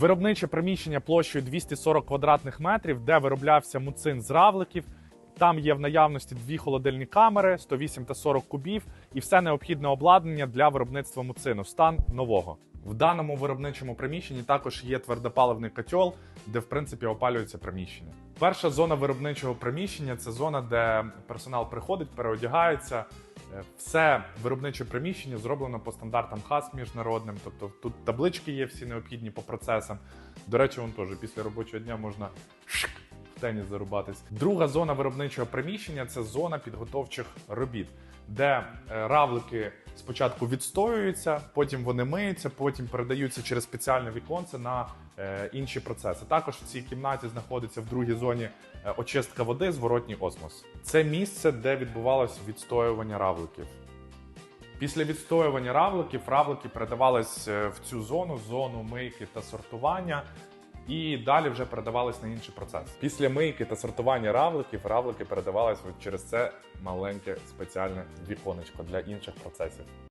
Виробниче приміщення площею 240 квадратних метрів, де вироблявся муцин з равликів. Там є в наявності дві холодильні камери, 108 та 40 кубів, і все необхідне обладнання для виробництва муцину. Стан нового. В даному виробничому приміщенні також є твердопаливний котел, де в принципі опалюється приміщення. Перша зона виробничого приміщення це зона, де персонал приходить, переодягається. Е, Все виробниче приміщення зроблено по стандартам ХАС міжнародним, тобто тут таблички є всі необхідні по процесам. До речі, вон теж після робочого дня можна теніс зарубатись. Друга зона виробничого приміщення це зона підготовчих робіт, де е, равлики спочатку відстоюються, потім вони миються, потім передаються через спеціальне віконце на е, інші процеси. Також в цій кімнаті знаходиться в другій зоні е, очистка води, зворотній осмос. Це місце, де відбувалося відстоювання равликів. Після відстоювання равликів равлики передавались в цю зону, зону мийки та сортування, і далі вже передавались на інший процес. Після мийки та сортування равликів равлики передавались через це маленьке спеціальне віконечко для інших процесів.